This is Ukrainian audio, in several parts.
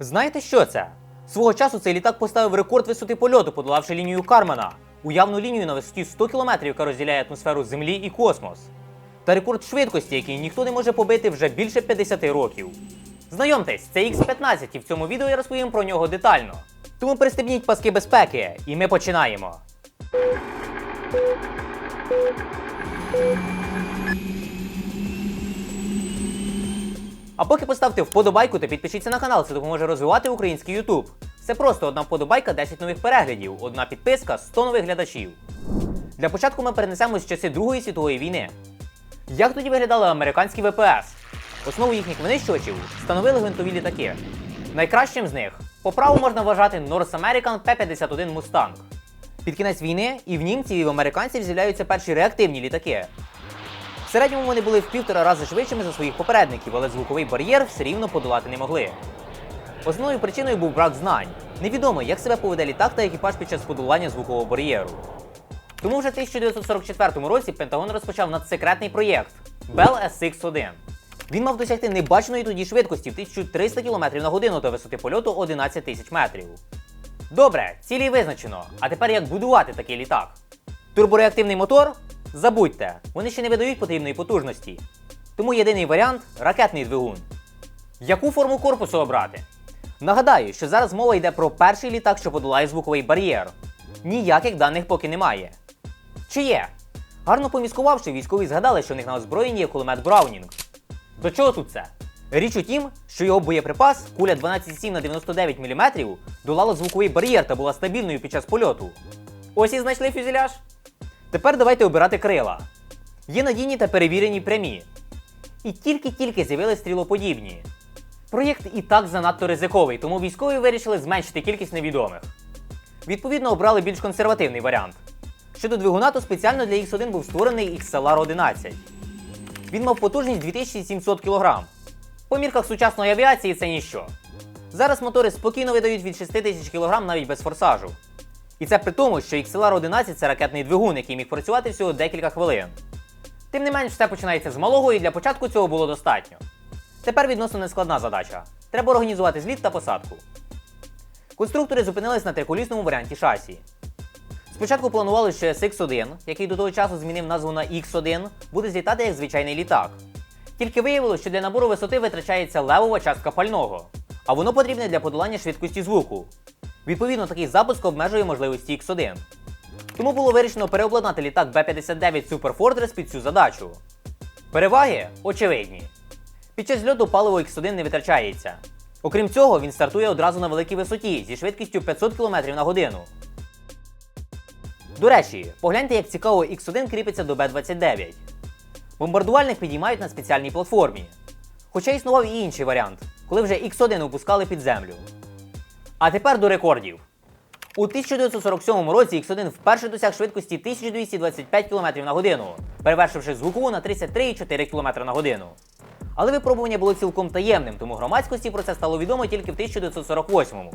Знаєте, що це? Свого часу цей літак поставив рекорд висоти польоту, подолавши лінію Кармана, уявну лінію на висоті 100 км, яка розділяє атмосферу Землі і космос. Та рекорд швидкості, який ніхто не може побити вже більше 50 років. Знайомтесь, це X-15, і в цьому відео я розповім про нього детально. Тому пристебніть паски безпеки, і ми починаємо. А поки поставте вподобайку та підпишіться на канал, це допоможе розвивати український YouTube. Все просто одна вподобайка, 10 нових переглядів, одна підписка, 100 нових глядачів. Для початку ми перенесемось в часи Другої світової війни. Як тоді виглядали американські ВПС? Основу їхніх винищувачів становили гвинтові літаки. Найкращим з них по праву можна вважати North American P-51 Mustang. Під кінець війни і в німців, і в американців з'являються перші реактивні літаки. В середньому вони були в півтора рази швидшими за своїх попередників, але звуковий бар'єр все рівно подолати не могли. Основною причиною був брак знань. Невідомо, як себе поведе літак та екіпаж під час подолання звукового бар'єру. Тому вже в 1944 році Пентагон розпочав надсекретний проєкт Bell SX-1. Він мав досягти небаченої тоді швидкості в 1300 км на годину та висоти польоту 11 тисяч метрів. Добре, цілі визначено. А тепер як будувати такий літак? Турбореактивний мотор? Забудьте, вони ще не видають потрібної потужності. Тому єдиний варіант ракетний двигун. Яку форму корпусу обрати? Нагадаю, що зараз мова йде про перший літак, що подолає звуковий бар'єр. Ніяких даних поки немає. Чи є? Гарно поміскувавши, військові згадали, що у них на озброєнні є кулемет Браунінг. До чого тут це? Річ у тім, що його боєприпас, куля 12,7 на 99 мм, долала звуковий бар'єр та була стабільною під час польоту. Ось і знайшли фюзеляж. Тепер давайте обирати крила. Є надійні та перевірені прямі. І тільки-тільки з'явились стрілоподібні. Проєкт і так занадто ризиковий, тому військові вирішили зменшити кількість невідомих. Відповідно, обрали більш консервативний варіант. Щодо двигуна, то спеціально для X1 був створений XLR-11. Він мав потужність 2700 кг. По мірках сучасної авіації це ніщо. Зараз мотори спокійно видають від 6000 кг навіть без форсажу. І це при тому, що XLR-11 це ракетний двигун, який міг працювати всього декілька хвилин. Тим не менш, все починається з малого, і для початку цього було достатньо. Тепер відносно нескладна задача. Треба організувати зліт та посадку. Конструктори зупинились на триколісному варіанті шасі. Спочатку планували, що SX-1, який до того часу змінив назву на X1, буде злітати як звичайний літак. Тільки виявилось, що для набору висоти витрачається левова частка пального, а воно потрібне для подолання швидкості звуку. Відповідно, такий запуск обмежує можливості X1. Тому було вирішено переобладнати літак B-59 Super Fortress під цю задачу. Переваги очевидні. Під час зльоту паливо X1 не витрачається. Окрім цього, він стартує одразу на великій висоті зі швидкістю 500 км на годину. До речі, погляньте, як цікаво X1 кріпиться до Б-29. Бомбардувальник підіймають на спеціальній платформі. Хоча існував і інший варіант, коли вже X1 опускали під землю. А тепер до рекордів. У 1947 році X1 вперше досяг швидкості 1225 км на годину, перевершивши звукову на 33,4 км на годину. Але випробування було цілком таємним, тому громадськості про це стало відомо тільки в 1948-му.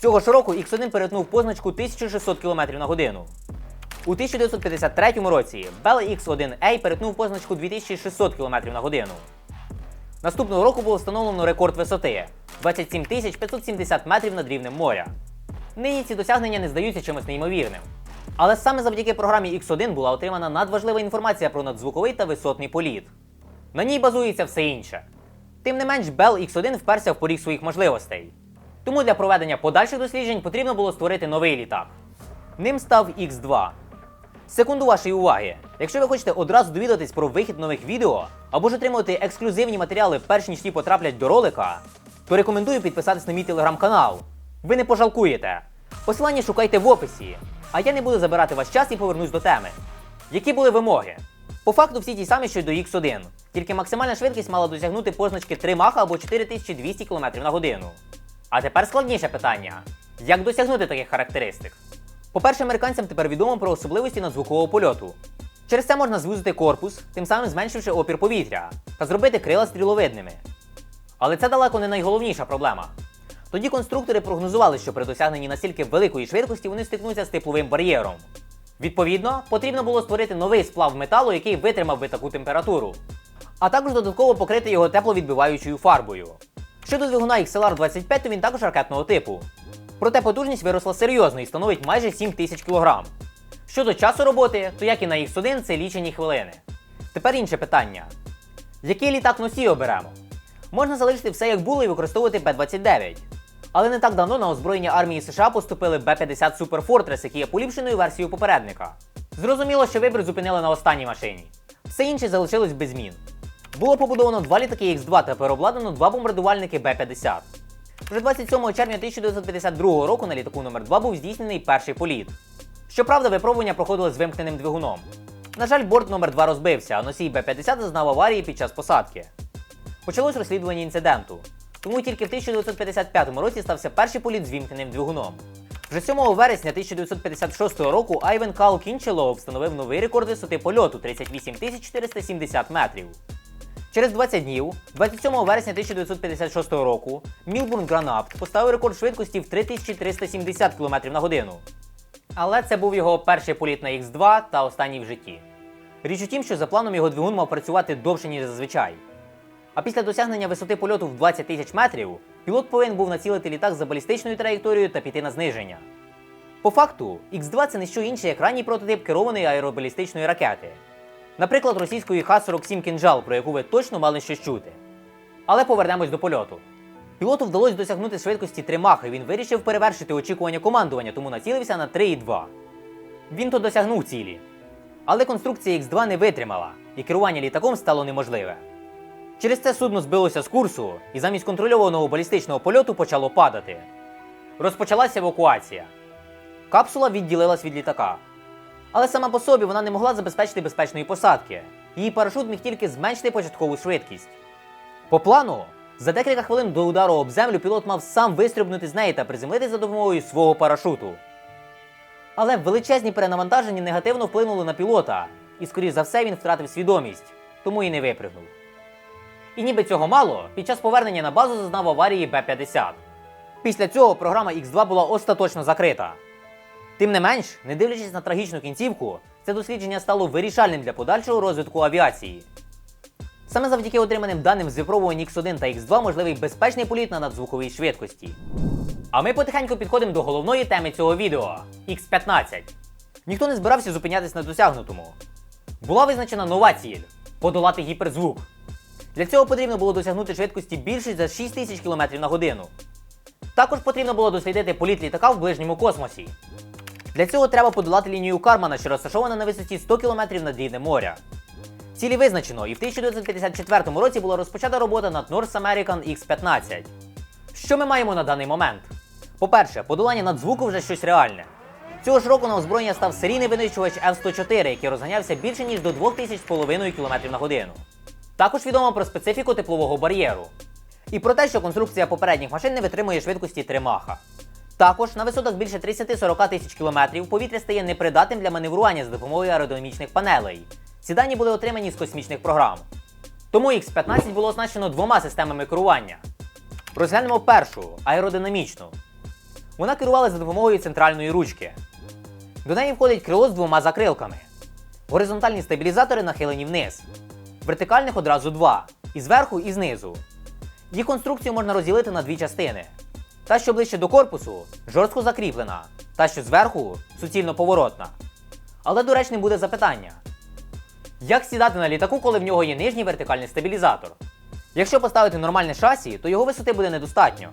Цього ж року X1 перетнув позначку 1600 км на годину. У 1953 році Bell X1A перетнув позначку 2600 км на годину. Наступного року було встановлено рекорд висоти 27 570 метрів над рівнем моря. Нині ці досягнення не здаються чимось неймовірним. Але саме завдяки програмі X1 була отримана надважлива інформація про надзвуковий та висотний політ. На ній базується все інше. Тим не менш, Bell X1 вперся в поріг своїх можливостей. Тому для проведення подальших досліджень потрібно було створити новий літак. Ним став X2. Секунду вашої уваги. Якщо ви хочете одразу довідатись про вихід нових відео або ж отримувати ексклюзивні матеріали перш ніж ті потраплять до ролика, то рекомендую підписатись на мій телеграм-канал. Ви не пожалкуєте. Посилання шукайте в описі. А я не буду забирати ваш час і повернусь до теми. Які були вимоги? По факту всі ті самі, що й до X1, тільки максимальна швидкість мала досягнути позначки 3 маха або 4200 км на годину. А тепер складніше питання: як досягнути таких характеристик? По-перше, американцям тепер відомо про особливості надзвукового польоту. Через це можна звузити корпус, тим самим зменшивши опір повітря, та зробити крила стріловидними. Але це далеко не найголовніша проблема. Тоді конструктори прогнозували, що при досягненні настільки великої швидкості вони стикнуться з тепловим бар'єром. Відповідно, потрібно було створити новий сплав металу, який витримав би таку температуру, а також додатково покрити його тепловідбиваючою фарбою. Щодо двигуна XLR-25, то він також ракетного типу. Проте потужність виросла серйозно і становить майже 7 тисяч кг. Щодо часу роботи, то як і на X1, це лічені хвилини. Тепер інше питання. Який літак носій оберемо? Можна залишити все як було і використовувати Б-29. Але не так давно на озброєння армії США поступили Б-50 Super Fortress, який є поліпшеною версією попередника. Зрозуміло, що вибір зупинили на останній машині. Все інше залишилось без змін. Було побудовано два літаки Х2 та переобладнано два бомбардувальники Б-50. Вже 27 червня 1952 року на літаку номер 2 був здійснений перший політ. Щоправда, випробування проходили з вимкненим двигуном. На жаль, борт номер 2 розбився, а носій Б-50 зазнав аварії під час посадки. Почалось розслідування інциденту. Тому тільки в 1955 році стався перший політ з вімкненим двигуном. Вже 7 вересня 1956 року Айвен Кал Кінчело встановив новий рекорд висоти польоту 38 470 метрів. Через 20 днів, 27 вересня 1956 року, Мілбурн Гранапт поставив рекорд швидкості в 3370 км на годину. Але це був його перший політ на Х2 та останній в житті. Річ у тім, що за планом його двигун мав працювати довше, ніж зазвичай. А після досягнення висоти польоту в 20 тисяч метрів, пілот повинен був націлити літак за балістичною траєкторією та піти на зниження. По факту, Х2 це не що інше, як ранній прототип керованої аеробалістичної ракети. Наприклад, російської Х-47 кінжал, про яку ви точно мали щось чути. Але повернемось до польоту. Пілоту вдалося досягнути швидкості 3 махи, він вирішив перевершити очікування командування, тому націлився на 3,2. Він то досягнув цілі. Але конструкція Х2 не витримала, і керування літаком стало неможливе. Через це судно збилося з курсу і замість контрольованого балістичного польоту почало падати. Розпочалася евакуація. Капсула відділилась від літака. Але сама по собі вона не могла забезпечити безпечної посадки. Її парашут міг тільки зменшити початкову швидкість. По плану, за декілька хвилин до удару об землю пілот мав сам вистрибнути з неї та приземлитись за допомогою свого парашуту. Але величезні перенавантаження негативно вплинули на пілота, і, скоріш за все, він втратив свідомість, тому і не випригнув. І ніби цього мало, під час повернення на базу зазнав аварії Б-50. Після цього програма Х2 була остаточно закрита. Тим не менш, не дивлячись на трагічну кінцівку, це дослідження стало вирішальним для подальшого розвитку авіації. Саме завдяки отриманим даним з випробувань X1 та X2 можливий безпечний політ на надзвуковій швидкості. А ми потихеньку підходимо до головної теми цього відео X15. Ніхто не збирався зупинятись на досягнутому. Була визначена нова ціль подолати гіперзвук. Для цього потрібно було досягнути швидкості більше за 6 тисяч км на годину. Також потрібно було дослідити політ літака в ближньому космосі. Для цього треба подолати лінію Кармана, що розташована на висоті 100 км над рівнем моря. Цілі визначено, і в 1954 році була розпочата робота над North American X-15. Що ми маємо на даний момент? По-перше, подолання надзвуку вже щось реальне. Цього ж року на озброєння став серійний винищувач F-104, який розганявся більше ніж до 2500 км на годину. Також відомо про специфіку теплового бар'єру. І про те, що конструкція попередніх машин не витримує швидкості 3 маха. Також на висотах більше 30-40 тисяч кілометрів повітря стає непридатним для маневрування за допомогою аеродинамічних панелей. Ці дані були отримані з космічних програм. Тому X-15 було оснащено двома системами керування. Розглянемо першу аеродинамічну. Вона керувала за допомогою центральної ручки. До неї входить крило з двома закрилками. Горизонтальні стабілізатори нахилені вниз. Вертикальних одразу два. І зверху, і знизу. Їх конструкцію можна розділити на дві частини. Та, що ближче до корпусу, жорстко закріплена, та, що зверху суцільно поворотна. Але доречним буде запитання: як сідати на літаку, коли в нього є нижній вертикальний стабілізатор? Якщо поставити нормальне шасі, то його висоти буде недостатньо.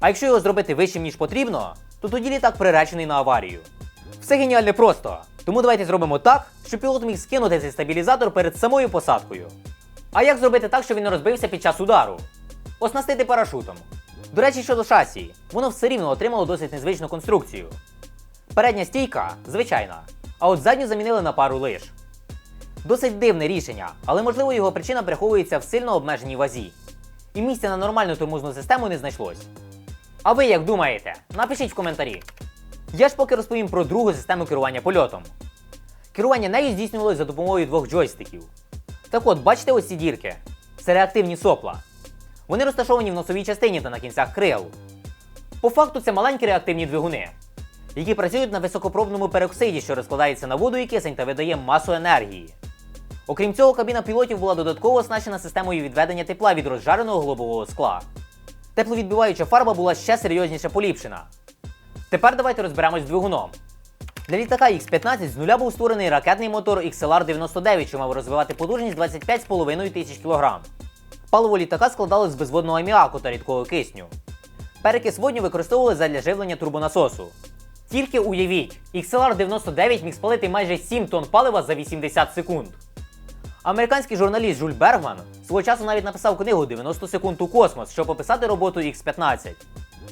А якщо його зробити вищим, ніж потрібно, то тоді літак приречений на аварію. Все геніальне просто. Тому давайте зробимо так, щоб пілот міг скинути цей стабілізатор перед самою посадкою. А як зробити так, щоб він не розбився під час удару? Оснастити парашутом. До речі, щодо шасі, воно все рівно отримало досить незвичну конструкцію. Передня стійка звичайна, а от задню замінили на пару лиш. Досить дивне рішення, але можливо його причина приховується в сильно обмеженій вазі. І місця на нормальну тормозну систему не знайшлось. А ви як думаєте? Напишіть в коментарі. Я ж поки розповім про другу систему керування польотом. Керування нею здійснювалося за допомогою двох джойстиків. Так от, бачите ось ці дірки? Це реактивні сопла. Вони розташовані в носовій частині та на кінцях крил. По факту це маленькі реактивні двигуни, які працюють на високопробному пероксиді, що розкладається на воду і кисень та видає масу енергії. Окрім цього, кабіна пілотів була додатково оснащена системою відведення тепла від розжареного глобового скла. Тепловідбиваюча фарба була ще серйозніше поліпшена. Тепер давайте розберемось з двигуном. Для літака X-15 з нуля був створений ракетний мотор XLR-99, що мав розвивати потужність 25,5 тисяч кг. Паливо літака складалось з безводного аміаку та рідкого кисню. Перекис водню використовували задля живлення турбонасосу. Тільки уявіть, XLR-99 міг спалити майже 7 тонн палива за 80 секунд. Американський журналіст Жюль Бергман свого часу навіть написав книгу 90 секунд у космос, щоб описати роботу X-15.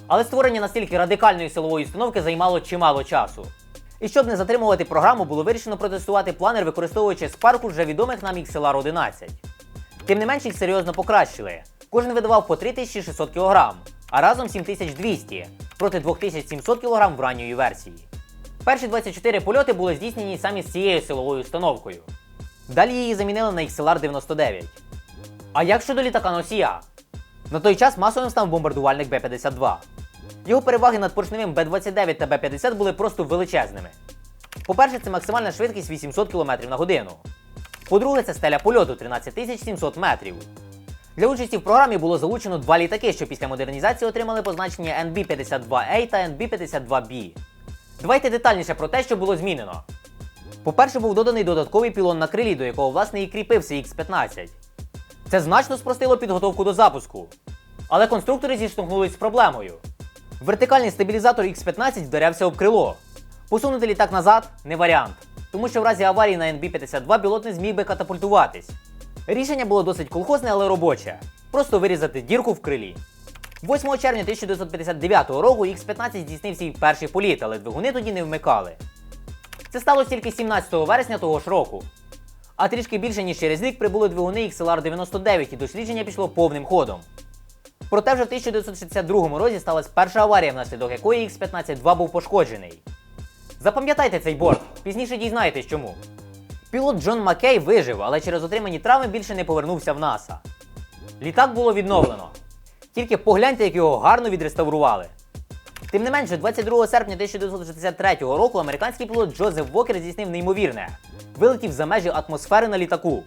Але створення настільки радикальної силової установки займало чимало часу. І щоб не затримувати програму, було вирішено протестувати планер, використовуючи спарку вже відомих нам XLR-11. Тим не менш їх серйозно покращили. Кожен видавав по 3600 кг, а разом 7200 проти 2700 кг в ранньої версії. Перші 24 польоти були здійснені самі з цією силовою установкою. Далі її замінили на XLR-99. А як щодо літака носія? На той час масовим став бомбардувальник Б-52. Його переваги над поршневим Б-29 та Б-50 були просто величезними. По-перше, це максимальна швидкість 800 км на годину. По-друге, це стеля польоту 13 700 метрів. Для участі в програмі було залучено два літаки, що після модернізації отримали позначення NB-52A та NB-52B. Давайте детальніше про те, що було змінено. По-перше, був доданий додатковий пілон на крилі, до якого власне і кріпився X-15. Це значно спростило підготовку до запуску. Але конструктори зіштовхнулись з проблемою. Вертикальний стабілізатор X-15 вдарявся об крило. Посунути літак назад не варіант, тому що в разі аварії на NB-52 пілот не зміг би катапультуватись. Рішення було досить колхозне, але робоче. Просто вирізати дірку в крилі. 8 червня 1959 року X-15 здійснив свій перший політ, але двигуни тоді не вмикали. Це сталося тільки 17 вересня того ж року. А трішки більше ніж через рік прибули двигуни XLR-99 і дослідження пішло повним ходом. Проте вже в 1962 році сталася перша аварія, внаслідок якої X-15-2 був пошкоджений. Запам'ятайте цей борт, пізніше дізнаєтесь чому. Пілот Джон Маккей вижив, але через отримані травми більше не повернувся в НАСА. Літак було відновлено. Тільки погляньте, як його гарно відреставрували. Тим не менше, 22 серпня 1963 року американський пілот Джозеф Вокер здійснив неймовірне. Вилетів за межі атмосфери на літаку.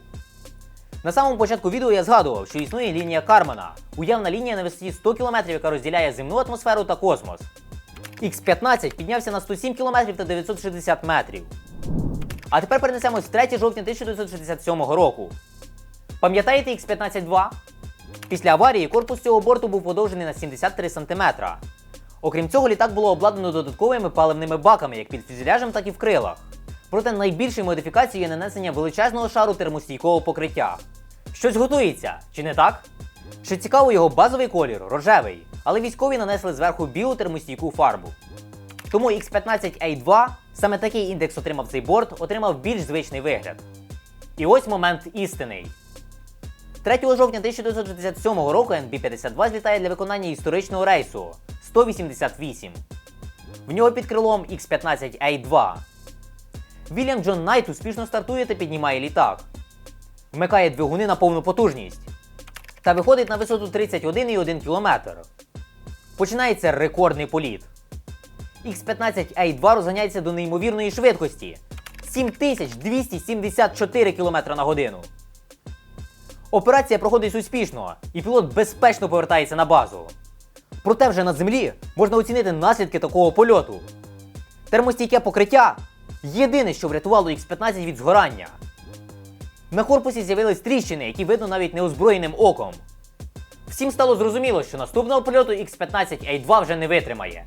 На самому початку відео я згадував, що існує лінія Кармана, уявна лінія на висоті 100 км, яка розділяє земну атмосферу та космос. X-15 піднявся на 107 км та 960 метрів. А тепер перенесемось в 3 жовтня 1967 року. Пам'ятаєте X-15-2? Після аварії корпус цього борту був подовжений на 73 см. Окрім цього, літак було обладнано додатковими паливними баками як під фюзеляжем, так і в крилах. Проте найбільшою модифікацією є нанесення величезного шару термостійкого покриття. Щось готується, чи не так? Що цікаво, його базовий колір рожевий, але військові нанесли зверху білу термостійку фарбу. Тому X15A2, саме такий індекс отримав цей борт, отримав більш звичний вигляд. І ось момент істинний. 3 жовтня 1967 року NB-52 злітає для виконання історичного рейсу 188. В нього під крилом X-15A2. Вільям Джон Найт успішно стартує та піднімає літак. Вмикає двигуни на повну потужність. Та виходить на висоту 31,1 км. Починається рекордний політ. X-15A2 розганяється до неймовірної швидкості 7274 км на годину. Операція проходить успішно, і пілот безпечно повертається на базу. Проте вже на землі можна оцінити наслідки такого польоту. Термостійке покриття єдине, що врятувало X-15 від згорання. На корпусі з'явились тріщини, які видно навіть неозброєним оком. Всім стало зрозуміло, що наступного польоту X-15A2 вже не витримає.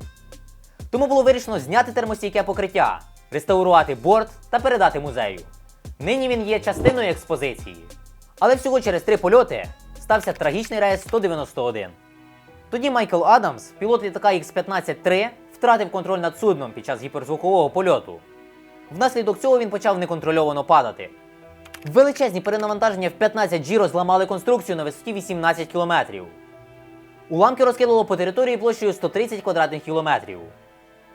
Тому було вирішено зняти термостійке покриття, реставрувати борт та передати музею. Нині він є частиною експозиції. Але всього через три польоти стався трагічний рейс 191. Тоді Майкл Адамс, пілот літака X-15-3, втратив контроль над судном під час гіперзвукового польоту. Внаслідок цього він почав неконтрольовано падати. Величезні перенавантаження в 15 G розламали конструкцію на висоті 18 км. Уламки розкинуло по території площею 130 квадратних кілометрів.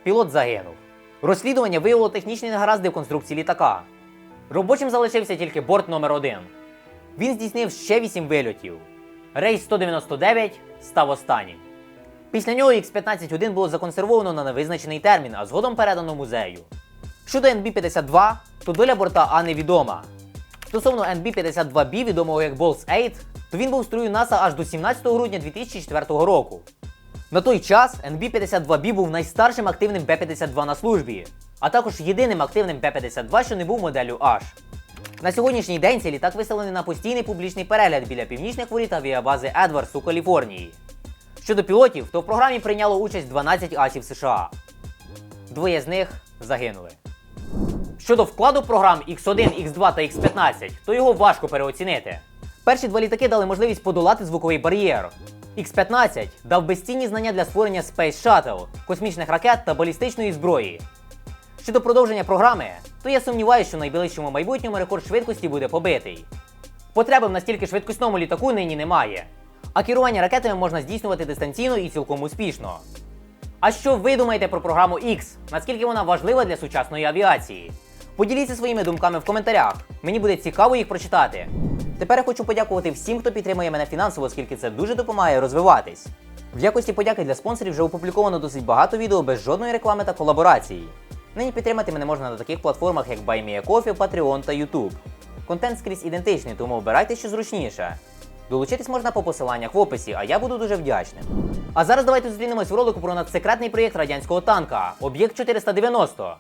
Пілот загинув. Розслідування виявило технічні негаразди в конструкції літака. Робочим залишився тільки борт номер 1 Він здійснив ще 8 вильотів. Рейс 199 став останнім. Після нього X-15-1 було законсервовано на невизначений термін, а згодом передано музею. Щодо NB-52, то доля борта А невідома. Стосовно NB-52B, відомого як Balls 8, то він був в строю НАСА аж до 17 грудня 2004 року. На той час NB-52B був найстаршим активним Б-52 на службі, а також єдиним активним Б-52, що не був моделлю H. На сьогоднішній день цей літак виставлений на постійний публічний перегляд біля північних воріт авіабази Едвардс у Каліфорнії. Щодо пілотів, то в програмі прийняло участь 12 асів США. Двоє з них загинули. Щодо вкладу програм X1, X2 та X15, то його важко переоцінити. Перші два літаки дали можливість подолати звуковий бар'єр. X15 дав безцінні знання для створення Space Shuttle, космічних ракет та балістичної зброї. Щодо продовження програми, то я сумніваюся, що в найближчому майбутньому рекорд швидкості буде побитий. Потреби в настільки швидкісному літаку нині немає. А керування ракетами можна здійснювати дистанційно і цілком успішно. А що ви думаєте про програму X? Наскільки вона важлива для сучасної авіації? Поділіться своїми думками в коментарях. Мені буде цікаво їх прочитати. Тепер я хочу подякувати всім, хто підтримує мене фінансово, оскільки це дуже допомагає розвиватись. В якості подяки для спонсорів вже опубліковано досить багато відео без жодної реклами та колаборації. Нині підтримати мене можна на таких платформах, як BuyMeACoffee, Patreon та YouTube. Контент скрізь ідентичний, тому обирайте що зручніше. Долучитись можна по посиланнях в описі, а я буду дуже вдячним. А зараз давайте зустрінемось в ролику про надсекретний проєкт радянського танка Об'єкт 490.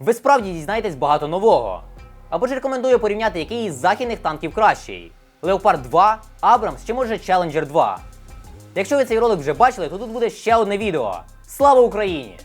Ви справді дізнаєтесь багато нового. Або ж рекомендую порівняти, який із західних танків кращий: Leopard 2, Абрамс чи може Challenger 2. Якщо ви цей ролик вже бачили, то тут буде ще одне відео. Слава Україні!